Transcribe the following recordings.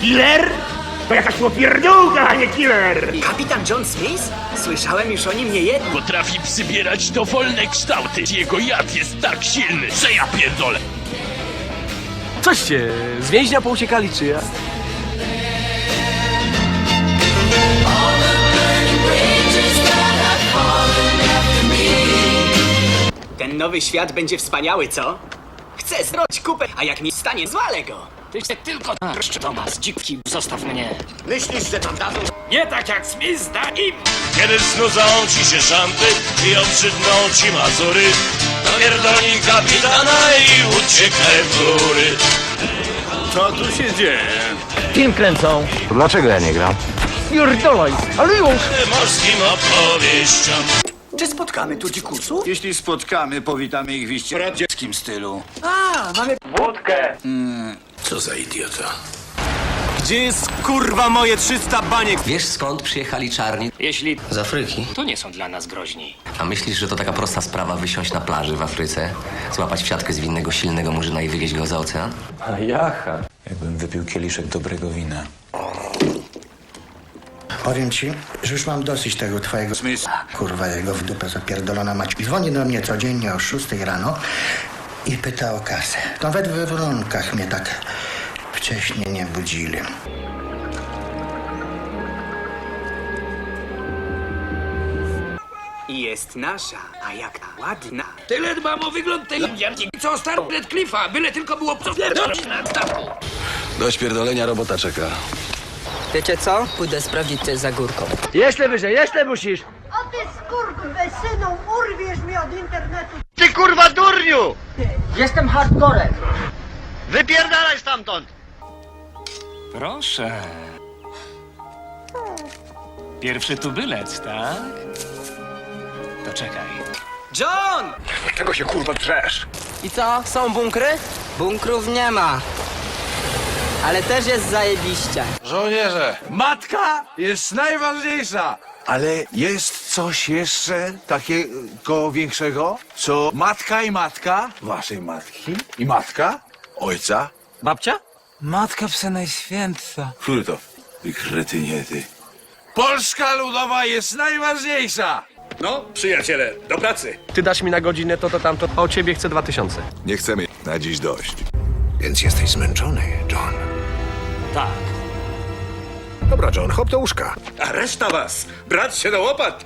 Killer? To jakaś popierdółka, a nie killer! Kapitan John Smith? Słyszałem już o nim nie jedno. Potrafi przybierać dowolne kształty. Jego jad jest tak silny, że ja pierdolę. Coście, z więźnia pouciekali czy ja? Ten nowy świat będzie wspaniały, co? Chcę zrobić kupę, a jak mi stanie, zwalę go. Ty się tylko narszcz, Tomas, dziwki, zostaw mnie. Myślisz, że tam dadzą? Nie tak jak Smith da im. Kiedy znudzą ci się szanty i obrzydną ci mazury, napierdolnij kapitana i uciekaj w góry. Co tu się dzieje? Film kręcą. To dlaczego ja nie gram? Pierdolaj, ale już! Morskim opowieściom. Czy spotkamy tu dzikusów? Jeśli spotkamy, powitamy ich w iście radzieckim stylu. A, mamy... Co za idiota. Gdzie jest kurwa moje 300 baniek? Wiesz skąd przyjechali czarni? Jeśli Z Afryki. to nie są dla nas groźni. A myślisz, że to taka prosta sprawa wysiąść na plaży w Afryce, złapać w siatkę zwinnego silnego murzyna i wywieźć go za ocean? A jacha. Jakbym wypił kieliszek dobrego wina. Powiem ci, że już mam dosyć tego twojego... Smith. Kurwa, jego w dupę zapierdolona mać. Dzwoni do mnie codziennie o 6 rano i pyta o kasę. Nawet we warunkach mnie tak wcześnie nie budzili. Jest nasza, a jaka ładna. Tyle dbam o wygląd tej indianki, co star Redcliffe'a, byle tylko było co pierdolić na statku. Do śpierdolenia robota czeka. Wiecie co? Pójdę sprawdzić, co jest za górką. Jeszcze wyżej, jeszcze musisz! O ty skurwysynu, urwiesz mi od internetu. Ty kurwa durniu! Jestem hardcorem. Wypierdalaj stamtąd! Proszę. Pierwszy tubylec, tak? To czekaj. John! I co? Są bunkry? Bunkrów nie ma. Ale też jest zajebiście. Żołnierze, matka jest najważniejsza. Ale jest coś jeszcze takiego większego, co matka i matka waszej matki i matka ojca. Babcia? Matka psa najświętsza. Który to? Ty kretynie, ty. Polska ludowa jest najważniejsza. No, przyjaciele, do pracy. Ty dasz mi na godzinę to, to, tamto, a o ciebie chcę dwa tysiące. Nie chcemy na dziś dość. Więc jesteś zmęczony, John. Tak. Dobra, John, hop do łóżka. A reszta was, brać się do łopat.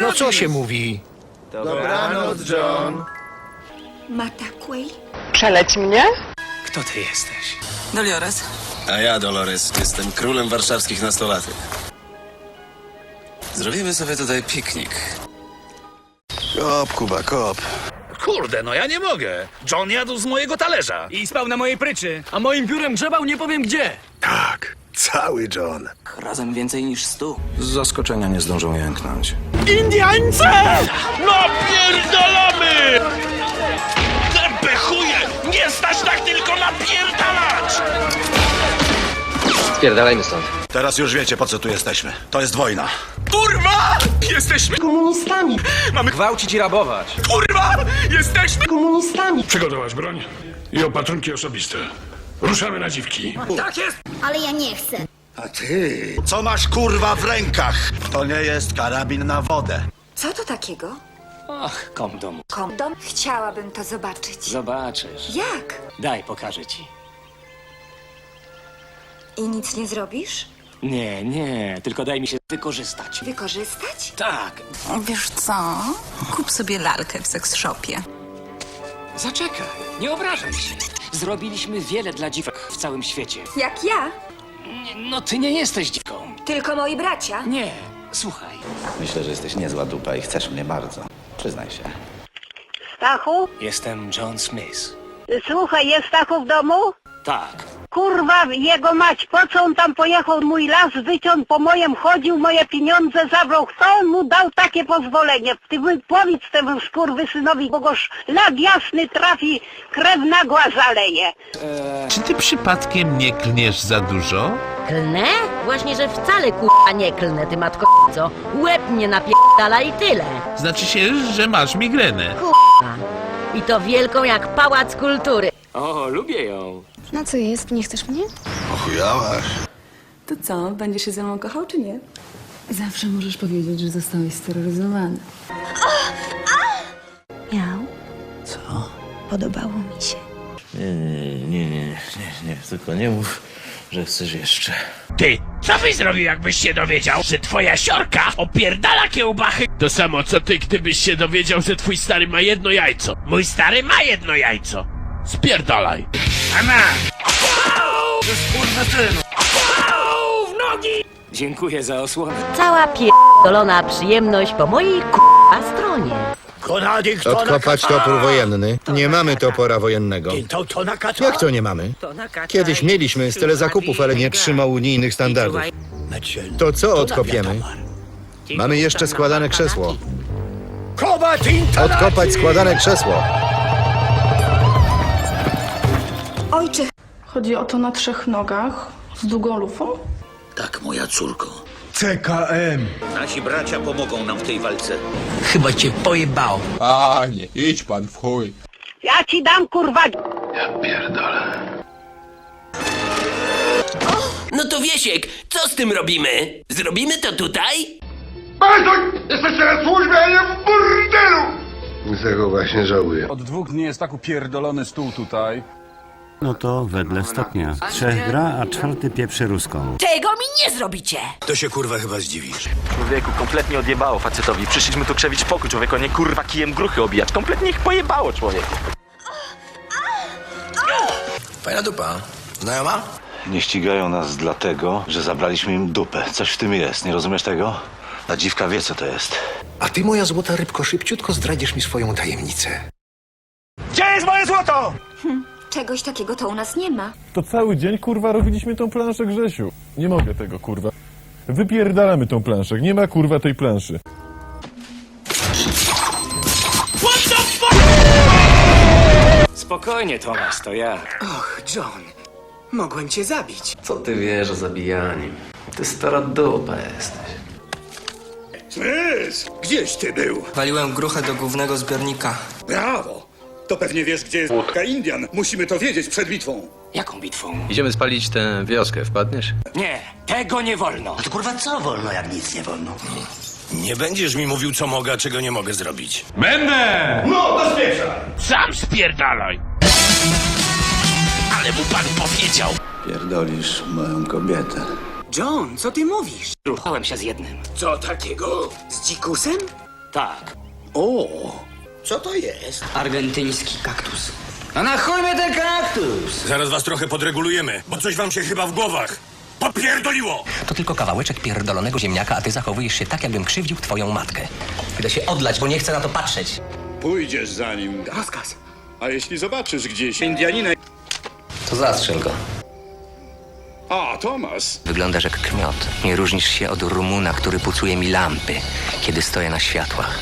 No co się mówi? Mataquay. Kto ty jesteś? Dolores. A ja, Dolores, jestem królem warszawskich nastolatek. Zrobimy sobie tutaj piknik. Kop, Kuba, kop. Kurde, no ja nie mogę. John jadł z mojego talerza. I spał na mojej pryczy. A moim biurem grzebał nie powiem gdzie. Tak, cały John. Razem więcej niż stu. Z zaskoczenia nie zdążą jęknąć. Napierdalamy! Nie stać tak tylko napierdalać! Spierdalajmy stąd. Teraz już wiecie, po co tu jesteśmy. To jest wojna. Kurwa! Jesteśmy Komunistami. Gwałcić i rabować. kurwa! Jesteśmy Komunistami. Przygotować broń i opatrunki osobiste. Ruszamy na dziwki. Tak jest! Ale ja nie chcę. A ty? Co masz kurwa w rękach? To nie jest karabin na wodę. Co to takiego? Ach, kondom. Kondom? Chciałabym to zobaczyć. Zobaczysz. Jak? Daj, pokażę ci. I nic nie zrobisz? Nie, nie, tylko daj mi się wykorzystać. Wykorzystać? Tak, Wiesz co? Kup sobie lalkę w seks shopie. zaczekaj, nie obrażaj się. Zrobiliśmy wiele dla dziwek w całym świecie. Jak ja? Nie, No ty nie jesteś dziwką. Tylko moi bracia. Nie, słuchaj. Myślę, że jesteś niezła dupa i chcesz mnie bardzo. Przyznaj się. Stachu? Jestem John Smith. Słuchaj, jest Stachu w domu? Tak, Kurwa, jego mać, po co on tam pojechał? Mój las wyciął, po mojem chodził, moje pieniądze zabrał. Kto mu dał takie pozwolenie? Ty powiedz temu skurwysynowi, bo goż lag jasny trafi, krew nagła zaleje. Czy ty przypadkiem nie klniesz za dużo? Klnę? Właśnie, że wcale kurwa nie klnę, ty matko co? Łeb mnie napierdala i tyle. Znaczy się, że masz migrenę. I to wielką jak pałac kultury. O, lubię ją. Na co jest? Nie chcesz mnie? Ochujałaś. To co, będziesz się ze mną kochał, czy nie? Zawsze możesz powiedzieć, że zostałeś steroryzowany. Miał? Co? Podobało mi się. Nie, nie, nie, nie, nie, nie, tylko nie mów, że chcesz jeszcze. Ty, co byś zrobił, jakbyś się dowiedział, że twoja siorka opierdala kiełbachy? To samo co ty, gdybyś się dowiedział, że twój stary ma jedno jajco. Mój stary ma jedno jajco. Spierdalaj. Ana! W nogi! Dziękuję za osłonę. Cała pierdolona przyjemność po mojej k***a stronie. Odkopać topór wojenny. Nie mamy topora wojennego. Jak to nie mamy? Kiedyś mieliśmy z tyle zakupów, ale nie trzymał unijnych standardów. To co odkopiemy? Mamy jeszcze składane krzesło. Odkopać składane krzesło. Ojcze, Chodzi o to na trzech nogach, z długą lufą? Tak, moja córko. CKM. Nasi bracia pomogą nam w tej walce. Chyba cię pojebało. Panie, idź pan w chuj. Ja ci dam kurwa No to Wiesiek, co z tym robimy? Zrobimy to tutaj? Jesteście na służbie, a nie w burdelu! Tego właśnie żałuję. Od dwóch dni jest tak upierdolony stół tutaj. No to wedle stopnia. Trzech gra, a czwarty pieprzy ruską. Tego mi nie zrobicie! To się kurwa chyba zdziwisz. Człowieku, kompletnie odjebało facetowi. Przyszliśmy tu krzewić pokój, człowieku, a nie kurwa kijem gruchy obijać. Kompletnie ich pojebało, człowieku. Fajna dupa. Znajoma? Nie ścigają nas dlatego, że zabraliśmy im dupę. Coś w tym jest, nie rozumiesz tego? Ta dziwka wie, co to jest. A ty, moja złota rybko, szybciutko zdradzisz mi swoją tajemnicę. Gdzie jest moje złoto? Czegoś takiego to u nas nie ma. To cały dzień, kurwa, robiliśmy tą planszę Grzesiu. Nie mogę tego, kurwa. Wypierdalamy tą planszę. Nie ma, kurwa, tej planszy. Spokojnie, Tomasz, to ja. Och, John, mogłem cię zabić. Co ty wiesz o zabijaniu? Ty stara dupa jesteś. Cześć! Gdzieś ty był? Waliłem gruchę do głównego zbiornika. Brawo! To pewnie wiesz, gdzie jest łódka Indian. Musimy to wiedzieć przed bitwą. Jaką bitwą? Idziemy spalić tę wioskę, wpadniesz? Nie, tego nie wolno. To kurwa co wolno, jak nic nie wolno? Nie będziesz mi mówił, co mogę, a czego nie mogę zrobić. No, to spieprzaj! Sam spierdalaj! Ale mu pan powiedział! Pierdolisz moją kobietę. John, co ty mówisz? Ruchałem się z jednym. Co takiego? Z dzikusem? Tak. O, co to jest? Argentyński kaktus. A na chuj mnie ten kaktus! Zaraz was trochę podregulujemy, bo coś wam się chyba w głowach popierdoliło! To tylko kawałeczek pierdolonego ziemniaka, a ty zachowujesz się tak, jakbym krzywdził twoją matkę. Idę się odlać, bo nie chcę na to patrzeć. Pójdziesz za nim. Rozkaz. A jeśli zobaczysz gdzieś Indianina... To zastrzel go. A, Tomas! Wyglądasz jak kmiot. Nie różnisz się od Rumuna, który pucuje mi lampy, kiedy stoję na światłach.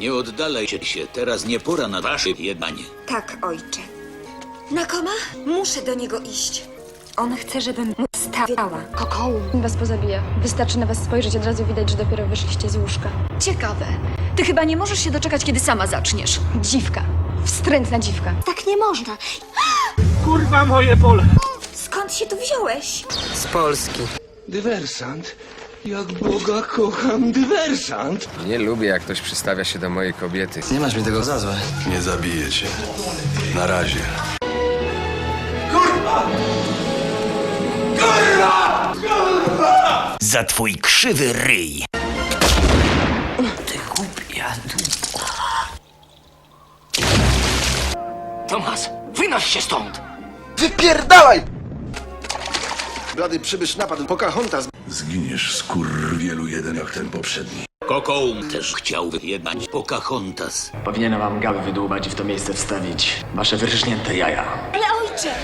Nie oddalaj się, teraz nie pora na wasze jednanie. Tak, ojcze. Na koma? Muszę do niego iść. On chce, żebym mu stawiała. Kokołu. Was pozabija. Wystarczy na was spojrzeć, od razu widać, że dopiero wyszliście z łóżka. Ciekawe. Ty chyba nie możesz się doczekać, kiedy sama zaczniesz. Dziwka. Wstrętna dziwka. Tak nie można. Kurwa moje pole! Skąd się tu wziąłeś? Z Polski. Dywersant? Jak Boga kocham, dywersant! Nie lubię, jak ktoś przystawia się do mojej kobiety. Nie masz mi tego za złe. Nie zabiję cię. Na razie. Za twój krzywy ryj! Tomasz, wynoś się stąd! Wypierdalaj! Blady przybysz napadł Pocahontas. Zginiesz, skurwielu jeden jak ten poprzedni. Kokołum też chciałby jednać Pocahontas. Powinienem wam gały wydłubać i w to miejsce wstawić wasze wyrżnięte jaja. Ale ojcze!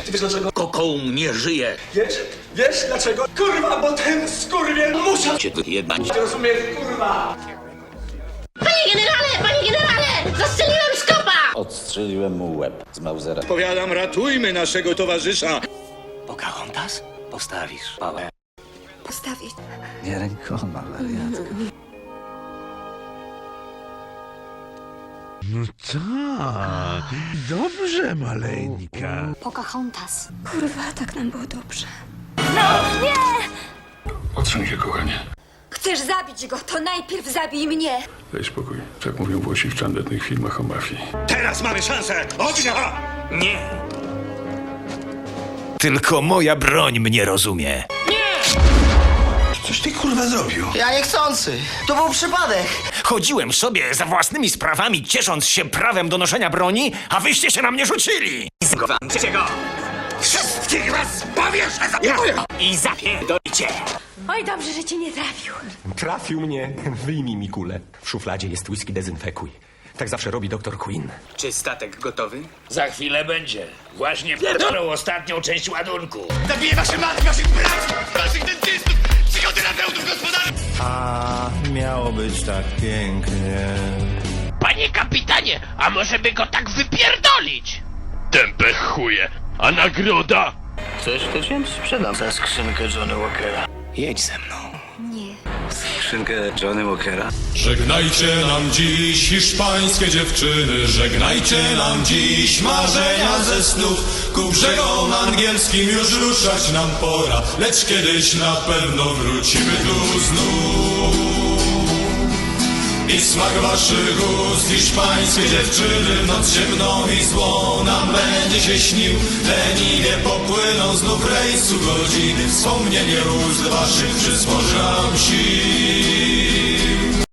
Kokołum nie żyje. Wiesz? Wiesz dlaczego? Kurwa, bo ten skurwiel musi Cię jednać. rozumieć, kurwa! Panie generale! Panie generale! Zastrzeliłem skopa! Odstrzeliłem mu łeb z Mausera. Powiadam, ratujmy naszego towarzysza! Pocahontas? Postawisz pałę. Postawić. Nie rękoma, wariatka. No tak. Dobrze, maleńka. Pocahontas. Kurwa, tak nam było dobrze. Odsuń się, kochanie. Chcesz zabić go, to najpierw zabij mnie. Daj spokój. Tak mówią Włosi w tandetnych filmach o mafii. Teraz mamy szansę! Ognia! Nie. Tylko moja broń mnie rozumie. Coś ty kurwa zrobił? Ja niechcący. To był przypadek. Chodziłem sobie za własnymi sprawami, ciesząc się prawem do noszenia broni, a wyście się na mnie rzucili. Zgwałćcie go Wszystkich was powieszę za... i zapierdolicie. Oj, dobrze, że cię nie trafił. Trafił mnie. Wyjmij mi kulę. W szufladzie jest whisky dezynfekuj. Tak zawsze robi doktor Queen. Czy statek gotowy? Za chwilę będzie. Właśnie pierdolą ostatnią część ładunku. Zabiję wasze matki, waszych braci, waszych dentystów, psychoterapeutów, gospodarzy! A miało być tak pięknie. Panie kapitanie, a może by go tak wypierdolić? Tępe chuje. A nagroda? Coś to cię sprzedam za skrzynkę Johnny Walkera. Jedź ze mną. Skrzynkę Johnny Walkera? Żegnajcie nam dziś hiszpańskie dziewczyny, żegnajcie nam dziś marzenia ze snów. Ku brzegom angielskim już ruszać nam pora, lecz kiedyś na pewno wrócimy tu znów. I smak waszych ust, hiszpańskie dziewczyny, noc ciemną i złą nam będzie się śnił. Leniwie popłyną znów rejsu godziny, wspomnienie ust waszych przysporzy nam sił.